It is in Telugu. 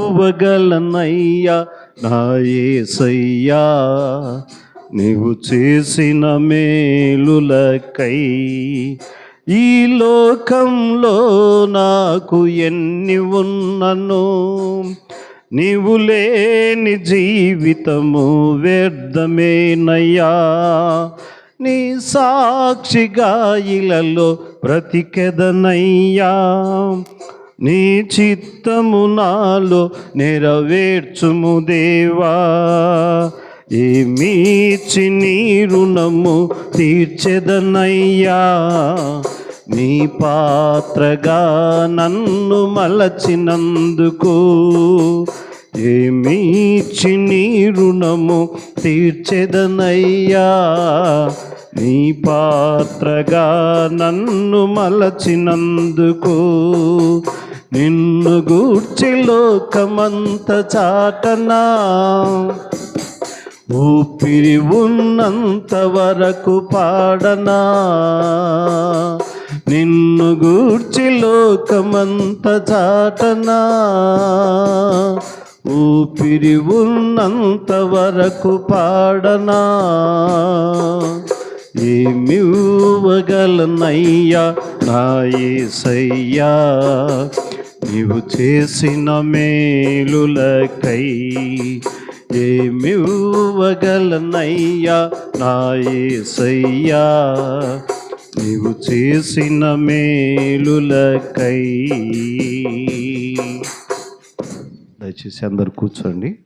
ఇవ్వగలనయ్యా నా యేసయ్యా నీవు చేసిన మేలులకై ఈ లోకంలో నాకు ఎన్ని ఉన్నను? నీవు లేని జీవితము వ్యర్థమేనయ్యా. నీ సాక్షిగా ఇలలో బ్రతికెదనయ్యా. నీ చిత్తము నాలో నెరవేర్చుము దేవా. ఏమీచి నీ రుణము తీర్చెదనయ్యా. నీ పాత్రగా నన్ను మలచినందుకు ఏమీచి నీ రుణము తీర్చెదనయ్యా. నీ పాత్రగా నన్ను మలచినందుకు నిన్ను గూర్చి లోకమంత చాటనా? ఊపిరి ఉన్నంత వరకు పాడనా? నిన్ను గూర్చి లోకమంత చాటనా? ఊపిరి ఉన్నంత వరకు పాడనా? ఏమివ్వగలనయ్యా నా యేసయ్యా నీవు చేసిన మేలులకై ఏమివ్వగలనయ్యా నా యేసయ్యా నీవు చేసిన మేలులకై. దయచేసి అందరు కూర్చోండి.